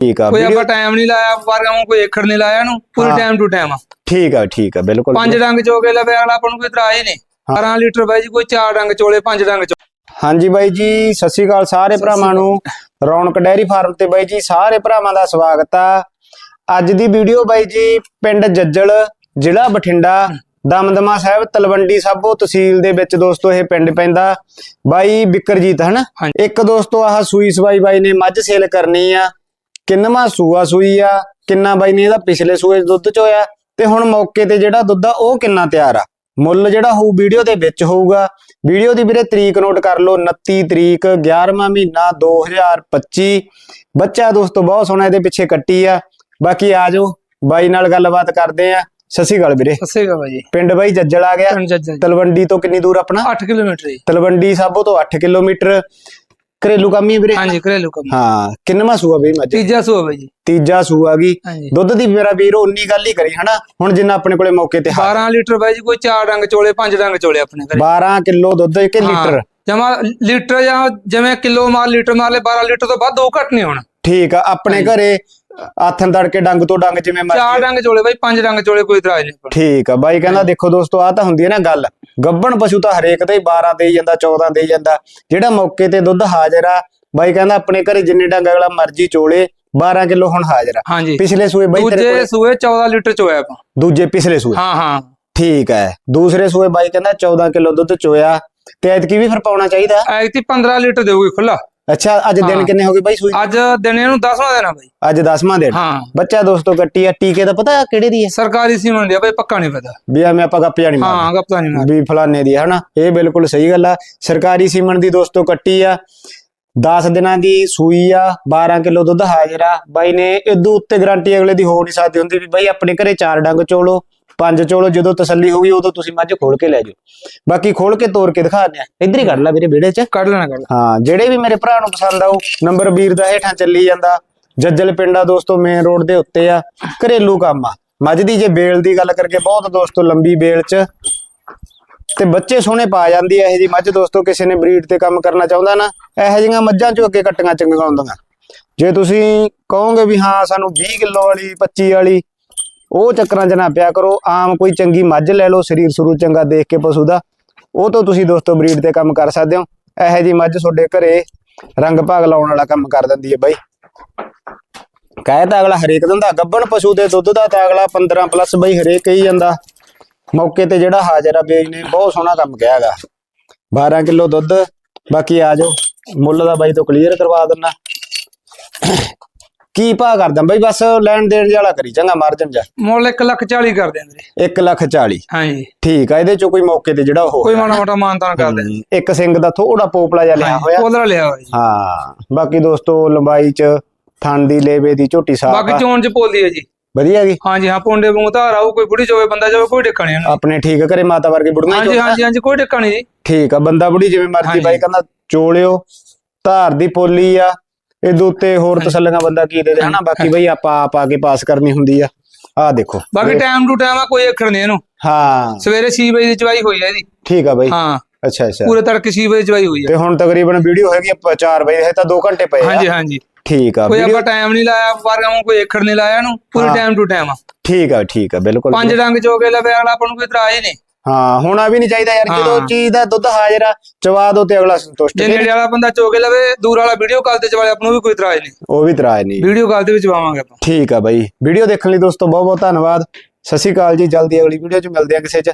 ਠੀਕ ਆ ਕੋਈ ਵੀਡੀਓ ਆਪਾਂ ਟਾਈਮ ਨਹੀਂ ਲਾਇਆ ਵਰਗਾ ਨੂੰ ਕੋਈ ਏਖੜ ਨਹੀਂ ਲਾਇਆ ਇਹਨੂੰ ਪੂਰੀ ਹਾਂ। ਟਾਈਮ ਟੂ ਟਾਈਮ ਆ। ਠੀਕ ਆ ਠੀਕ ਆ ਬਿਲਕੁਲ ਪੰਜ ਡੰਗ ਚੋਗੇ ਲਵੇ ਅਗਲਾ ਆਪਾਂ ਨੂੰ ਕੋਈ ਇਤਰਾਜ਼ ਹੀ ਨਹੀਂ। 12 ਲੀਟਰ ਬਾਈ ਜੀ ਕੋਈ ਚਾਰ ਡੰਗ ਚੋਲੇ ਪੰਜ ਡੰਗ ਚੋ ਹਾਂਜੀ ਬਾਈ ਜੀ ਸਤਿ ਸ਼੍ਰੀ ਅਕਾਲ ਸਾਰੇ ਭਰਾਵਾਂ ਨੂੰ। ਰੌਣਕ ਡੈਰੀ ਫਾਰਮ ਤੇ ਬਾਈ ਜੀ ਸਾਰੇ ਭਰਾਵਾਂ ਦਾ ਸਵਾਗਤ ਆ। ਅੱਜ ਦੀ ਵੀਡੀਓ ਬਾਈ ਜੀ ਪਿੰਡ ਜੱਜਲ ਜ਼ਿਲ੍ਹਾ ਬਠਿੰਡਾ ਦਮਦਮਾ ਸਾਹਿਬ ਤਲਵੰਡੀ ਸਾਬੋ ਤਹਿਸੀਲ ਦੇ ਵਿੱਚ ਦੋਸਤੋ ਇਹ ਪਿੰਡ ਪੈਂਦਾ। ਬਾਈ ਬਿਕਰਜੀਤ ਹਨਾ? ਹਾਂਜੀ। ਇੱਕ ਦੋਸਤੋ ਆਹ ਸੂਈ ਸਵਾਈ ਬਾਈ ਨੇ ਮੱਝ ਸੇਲ ਕਰਨੀ ਆ। ਕਿੰਨਵਾਂ ਸੂਆ ਸੂਈ ਆ ਕਿੰਨਾ ਬਾਈ ਨੇ ਇਹਦਾ ਪਿਛਲੇ ਸੂਏ 'ਚ ਦੁੱਧ ਚੋਇਆ ਤੇ ਹੁਣ ਮੌਕੇ ਤੇ ਜਿਹੜਾ ਦੁੱਧ ਆ ਉਹ ਕਿੰਨਾ ਤਿਆਰ ਆ? ਮੁੱਲ ਜਿਹੜਾ ਹੋਊ ਵੀਡੀਓ ਦੇ ਵਿੱਚ ਹੋਊਗਾ। ਵੀਡੀਓ ਦੀ ਵੀਰੇ ਤਰੀਕ ਨੋਟ ਕਰ ਲਓ 29 ਤਰੀਕ 11ਵਾਂ ਮਹੀਨਾ 2025 ਬੱਚਾ ਦੋਸਤੋ ਬਹੁਤ ਸੋਹਣਾ ਇਹਦੇ ਪਿੱਛੇ ਕੱਟੀ ਆ। ਬਾਕੀ ਆ ਜਾਓ ਬਾਈ ਨਾਲ ਗੱਲਬਾਤ ਕਰਦੇ ਆ। ਸਤਿ ਸ਼੍ਰੀ ਅਕਾਲ ਵੀਰੇ। ਦੱਸੇਗਾ ਬਾਈ ਜੀ। ਪਿੰਡ ਬਾਈ ਜੱਜਲ ਆ ਗਿਆ। ਤਲਵੰਡੀ ਤੋਂ ਕਿੰਨੀ ਦੂਰ ਆਪਣਾ? 8 ਕਿਲੋਮੀਟਰ ਜੀ। ਤਲਵੰਡੀ ਸਾਬੋ ਤੋਂ 8 ਕਿਲੋਮੀਟਰ। ਘਰੇਲੂ ਕੰਮ ਹੀ ਵੀਰੇ? ਹਾਂਜੀ ਘਰੇਲੂ ਕੰਮ। ਹਾਂ ਕਿੰਨਵਾਂ ਸੂਆ ਵੀਰ ਮੱਝ? ਤੀਜਾ ਸੂਆ ਬਾਈ ਜੀ। ਤੀਜਾ ਸੂਆ ਗਈ। ਹਾਂਜੀ। ਦੁੱਧ ਦੀ ਮੇਰਾ ਵੀਰ ਉਨੀ ਗੱਲ ਹੀ ਕਰੀ ਹਨਾ? ਹੁਣ ਜਿੰਨਾ ਆਪਣੇ ਕੋਲੇ ਮੌਕੇ ਤੇ 12 ਲੀਟਰ ਬਾਈ ਜੀ ਕੋਈ ਚਾਰ ਡੰਗ ਚੋਲੇ ਪੰਜ ਡੰਗ ਚੋਲੇ ਆਪਣੇ ਘਰੇ। 12 ਕਿਲੋ ਦੁੱਧ ਇੱਕ ਲੀਟਰ। ਜਮਾ ਲੀਟਰ ਜਾਂ ਜਿਵੇਂ ਕਿਲੋ ਮਾਰ ਲੀਟਰ ਮਾਰ ਲੈ 12 ਲੀਟਰ ਤੋਂ ਵੱਧ ਦੋ ਘੱਟ ਨਹੀਂ ਹੋਣਾ। ਠੀਕ ਆ ਆਪਣੇ ਘਰੇ ਆਥਨ ਤੜਕੇ ਡੰਗ ਤੋਂ ਡੰਗ ਜਿਵੇਂ ਮਰਜ਼ੀ ਚਾਰ ਡੰਗ ਚੋਲੇ ਬਾਈ ਪੰਜ ਡੰਗ ਚੋਲੇ ਕੋਈ ਇਤਰਾਜ਼ ਨਹੀਂ। ਠੀਕ ਆ ਬਾਈ ਕਹਿੰਦਾ ਦੇਖੋ ਦੋਸਤੋ ਆ ਤਾਂ ਹੁੰਦੀ ਹੈ ਨਾ ਗੱਲ। ਗੱਬਣ ਪਸ਼ੂ ਤਾਂ ਹਰੇਕ ਦਾ ਹੀ 12 ਦੇ ਜਾਂਦਾ 14 ਦੇ ਜਾਂਦਾ। ਜਿਹੜਾ ਮੌਕੇ ਤੇ ਦੁੱਧ ਹਾਜ਼ਰ ਆ ਬਾਈ ਕਹਿੰਦਾ ਆਪਣੇ ਘਰੇ ਜਿੰਨੇ ਡੰਗ ਅਗਲਾ ਮਰਜ਼ੀ ਚੋਲੇ 12 ਕਿਲੋ ਹੁਣ ਹਾਜ਼ਰ ਆ। ਪਿਛਲੇ ਸੂਏ ਬਾਈ ਤੇਰੇ ਦੂਜੇ ਸੂਏ 14 ਲੀਟਰ ਚੋਇਆ ਆਪਾਂ। ਦੂਜੇ ਪਿਛਲੇ ਸੂਏ। ਹਾਂ ਹਾਂ। ਠੀਕ ਹੈ। ਦੂਸਰੇ ਸੂਏ ਬਾਈ ਕਹਿੰਦਾ 14 ਕਿਲੋ ਦੁੱਧ ਚੋਇਆ। ਤੇ ਐਤਕੀ ਵੀ ਫਿਰ ਪਾਉਣਾ ਚਾਹੀਦਾ। ਐਕਟੀ 15 ਲੀਟਰ ਦੇਊਗੀ ਖੁੱਲਾ ਅੱਛਾ ਅੱਜ ਦਿਨ। ਕਿੰਨੇ ਹੋ ਗਏ ਬਾਈ ਸੂਈ? ਅੱਜ ਦਿਨੇ ਨੂੰ 10ਵਾਂ ਦੇਣਾ ਬਾਈ। ਅੱਜ 10ਵਾਂ ਦਿਨ। ਹਾਂ। ਬੱਚਾ ਦੋਸਤੋ ਕੱਟੀ ਆ ਟੀਕੇ ਦਾ ਪਤਾ ਕਿਹੜੇ ਦੀ ਹੈ ਸਰਕਾਰੀ ਸੀਮਨ ਦੀ ਆ ਬਾਈ ਪੱਕਾ ਨਹੀਂ ਪਤਾ। ਵੀ ਐਵੇਂ ਆਪਾਂ ਗੱਪ ਜਾਣੀ ਮਾਰ ਹਾਂ ਗੱਪਤਾ ਨਹੀਂ ਮਾਰ ਵੀ ਫਲਾਣੇ ਦੀ ਹੈ ਹਨਾ? ਇਹ ਬਿਲਕੁਲ ਸਹੀ ਗੱਲ ਆ। ਸਰਕਾਰੀ ਸੀਮਨ ਦੀ ਦੋਸਤੋ ਕੱਟੀ ਆ। 10 ਦਿਨਾਂ ਦੀ ਸੂਈ ਆ 12 ਕਿਲੋ ਦੁੱਧ ਹਾਜ਼ਰ ਆ। ਬਾਈ ਨੇ ਇਦੋਂ ਉੱਤੇ ਗਾਰੰਟੀ ਅਗਲੇ ਦੀ ਹੋ ਨਹੀਂ ਸਕਦੀ ਹੁੰਦੀ ਵੀ ਬਾਈ ਆਪਣੇ ਘਰੇ ਚਾਰ ਡੰਗ ਚੋਲੋ। ਪੰਜ ਚੋਲੋ ਜਦੋਂ ਤਸੱਲੀ ਹੋਊਗੀ ਉਦੋਂ ਤੁਸੀਂ ਮੱਝ ਖੋਲ ਕੇ ਲੈ ਜਾਓ। ਬਾਕੀ ਖੋਲ ਕੇ ਤੋੜ ਕੇ ਦਿਖਾ ਦਿਆਂ ਇੱਧਰ ਹੀ ਕੱਢ ਲੈ ਵੀਰੇ ਵਿਹੜੇ 'ਚ। ਕੱਢ ਲੈਣਾ ਕੱਢ ਹਾਂ ਜਿਹੜੇ ਵੀ ਮੇਰੇ ਭਰਾ ਨੂੰ ਪਸੰਦ ਆਉ ਨੰਬਰ ਵੀਰ ਦਾ ਹੇਠਾਂ ਚੱਲੀ ਜਾਂਦਾ। ਜੱਜਲ ਪਿੰਡਾ ਦੋਸਤੋ ਮੇਨ ਰੋਡ ਦੇ ਉੱਤੇ ਆ। ਘਰੇਲੂ ਕੰਮ ਆ। ਮੱਝ ਦੀ ਜੇ ਬੇਲ ਦੀ ਗੱਲ ਕਰਕੇ ਬਹੁਤ ਦੋਸਤੋ ਲੰਬੀ ਬੇਲ 'ਚ। ਤੇ ਬੱਚੇ ਸੋਹਣੇ ਪਾ ਜਾਂਦੀ ਐ ਇਹ ਜੀ ਮੱਝ ਦੋਸਤੋ ਕਿਸੇ ਨੇ ਬਰੀਡ ਤੇ ਕੰਮ ਕਰਨਾ ਚਾਹੁੰਦਾ ਨਾ ਇਹੋ ਜਿਹੀਆਂ ਮੱਝਾਂ 'ਚੋਂ ਅੱਗੇ ਕੱਟੀਆਂ ਚੰਗੀਆਂ ਹੁੰਦੀਆਂ। ਜੇ ਤੁਸੀਂ ਕਹੋਗੇ ਵੀ ਹਾਂ ਸਾਨੂੰ 20 ਕਿਲੋ ਵਾਲੀ 25 ਵਾਲੀ ਉਹ ਚੱਕਰਾਂ 'ਚ ਨਾ ਪਿਆ ਕਰੋ। ਆਮ ਕੋਈ ਚੰਗੀ ਮੱਝ ਲੈ ਲਓ, ਸਰੀਰ ਸੁਰੂ ਚੰਗਾ ਦੇਖ ਕੇ ਪਸ਼ੂ ਦਾ। ਉਹ ਤੋਂ ਤੁਸੀਂ ਦੋਸਤੋ ਬਰੀਡ ਤੇ ਕੰਮ ਕਰ ਸਕਦੇ ਹੋ। ਇਹੋ ਜੀ ਮੱਝ ਤੁਹਾਡੇ ਘਰੇ ਰੰਗ ਭਾਗ ਲਾਉਣ ਵਾਲਾ ਕੰਮ ਕਰ ਦਿੰਦੀ ਹੈ ਬਾਈ। ਕਹਿ ਤਾਂ ਅਗਲਾ ਹਰੇਕ ਦਿੰਦਾ ਗੱਬਣ ਪਸ਼ੂ ਦੇ ਦੁੱਧ ਦਾ ਤਾਂ ਅਗਲਾ 15 ਪਲੱਸ ਬਈ ਹਰੇਕ ਕਹੀ ਜਾਂਦਾ। ਮੌਕੇ ਤੇ ਜਿਹੜਾ ਹਾਜ਼ਰ ਆ ਬੇਜ ਨੇ, ਬਹੁਤ ਸੋਹਣਾ ਕੰਮ ਕਿਹਾਗਾ 12 ਕਿਲੋ ਦੁੱਧ, ਬਾਕੀ ਆ ਜਾਓ। ਮੁੱਲ ਦਾ ਬਾਈ ਤੋਂ ਕਲੀਅਰ ਕਰਵਾ ਦਿੰਨਾ। ਕੀ ਭਾਅ ਕਰਦਾ? ਬਾਈ ਬਸ ਲੈਣ ਦੇਣ ਵਾਲਾ ਕਰੀ ਚੰਗਾ ਮਾਰਜਨ ਜਾ ਮੁੱਲ 1 ਲੱਖ 40 ਕਰ ਦਿੰਦੇ 1 ਲੱਖ 40 ਹਾਂਜੀ। ਠੀਕ ਆ ਇਹਦੇ ਚੋਂ ਕੋਈ ਮੌਕੇ ਤੇ ਜਿਹੜਾ ਉਹ ਕੋਈ ਮਾੜਾ ਮੋਟਾ ਮਾਨਤਾਨ ਕਰ ਦੇ ਇੱਕ ਸਿੰਘ ਦਾ ਥੋੜਾ ਪੋਪਲਾ ਜਿਹਾ ਲਿਆ ਹੋਇਆ। ਉਹਦਾ ਲਿਆ ਹੋਇਆ ਜੀ। ਹਾਂ ਬਾਕੀ ਦੋਸਤੋ ਲੰਬਾਈ ਚ ਥਣ ਦੀ ਲੇਵੇ ਦੀ ਝੋਟੀ ਸਾਫ਼ ਬਾਕੀ ਚੋਣ ਚ ਪੋਲੀ ਹੈ ਜੀ। ਵਧੀਆ ਗਈ ਹਾਂਜੀ ਹਾਂ ਪੁੰਡੇ ਵਾਂਗੂ ਧਾਰ ਆਊ ਕੋਈ ਬੁੜੀ ਜਾਵੇ ਬੰਦਾ ਜਾਵੇ ਕੋਈ ਟਿੱਕਾ ਨਹੀਂ। ਆਪਣੇ ਠੀਕ ਕਰੇ ਮਾਤਾ ਵਰਗੇ ਬੁੜੀਆਂ ਹਾਂਜੀ ਹਾਂਜੀ ਹਾਂਜੀ ਕੋਈ ਟਿੱਕਾ ਨਹੀਂ ਜੀ। ਠੀਕ ਆ ਬੰਦਾ ਬੁੜੀ ਜਿਵੇਂ ਮਰਜ਼ੀ। ਬਾਈ ਕਹਿੰਦਾ ਚੋਲਿਓ ਧਾਰ ਦੀ ਪੋਲੀ ਆ ਇਹਦੇ ਉੱਤੇ ਹੋਰ ਤਸੱਲੀਆਂ ਬੰਦਾ ਕੀ ਦੇ ਦੇ ਹਨਾ? ਬਾਕੀ ਬਈ ਆਪਾਂ ਆਪ ਆ ਕੇ ਪਾਸ ਕਰਨੀ ਹੁੰਦੀ ਆ। ਆਹ ਦੇਖੋ। ਬਾਕੀ ਟਾਈਮ ਟੂ ਟਾਈਮ ਆ ਕੋਈ ਅੱਖਰ ਨਹੀਂ ਇਹਨੂੰ। ਹਾਂ। ਸਵੇਰੇ 6 ਵਜੇ ਦੀ ਚਵਾਈ ਹੋਈ ਹੈ ਇਹਦੀ। ਠੀਕ ਆ ਬਾਈ। ਹਾਂ। ਅੱਛਾ ਅੱਛਾ। ਪੂਰੇ ਤੜਕੇ 6 ਵਜੇ ਚਵਾਈ ਹੋਈ ਹੈ ਤੇ ਹੁਣ ਤਕਰੀਬਨ ਵੀਡੀਓ ਹੈਗੀ 4 ਵਜੇ ਹੈ ਤਾਂ 2 ਘੰਟੇ ਪਏ ਆ। ਹਾਂਜੀ ਹਾਂਜੀ। ਠੀਕ ਆ। ਕੋਈ ਆਪਾਂ ਟਾਈਮ ਨਹੀਂ ਲਾਇਆ ਵਰਗਾ ਕੋਈ ਅੱਖਰ ਨਹੀਂ ਲਾਇਆ ਇਹਨੂੰ। ਪੂਰੀ। ਟਾਈਮ ਟੂ ਟਾਈਮ ਆ। ਠੀਕ ਆ ਠੀਕ ਆ। ਬਿਲਕੁਲ ਪੰਜ ਡੰਗ ਚੋਗੇ ਲਵੇ ਅਗਲਾ ਆਪਾਂ ਨੂੰ ਕੋਈ ਇਤਰਾਜ਼ ਹੀ ਨਹੀਂ। ਹਾਂ ਹੋਣਾ ਵੀ ਨਹੀਂ ਚਾਹੀਦਾ ਯਾਰ ਜਦੋਂ ਹਾਂ। ਚੀਜ਼ ਦਾ ਦੁੱਧ ਹਾਜ਼ਰ ਆ ਚਵਾ ਦੋ ਤੇ ਅਗਲਾ ਸੰਤੁਸ਼ਟ। ਜੇ ਨੇੜੇ ਵਾਲਾ ਬੰਦਾ ਚੋਗੇ ਲਵੇ ਦੂਰ ਵਾਲਾ ਵੀਡੀਓ ਕਾਲ ਤੇ ਚਵਾਲੇ ਆਪਾਂ ਨੂੰ ਵੀ ਕੋਈ ਇਤਰਾਜ਼ ਨਹੀਂ। ਉਹ ਵੀ ਤਰਾਜ ਨਹੀਂ। ਵੀਡੀਓ ਕਾਲ ਤੇ ਵੀ ਚਵਾਵਾਂਗੇ ਆਪਾਂ। ਠੀਕ ਆ ਬਾਈ। ਵੀਡੀਓ ਦੇਖਣ ਲਈ ਦੋਸਤੋ ਬਹੁਤ ਬਹੁਤ ਧੰਨਵਾਦ। ਸਤਿ ਸ਼੍ਰੀ ਅਕਾਲ ਜੀ ਜਲਦੀ ਅਗਲੀ ਵੀਡੀਓ ਚ ਮਿਲਦੇ ਆ ਕਿਸੇ ਚ।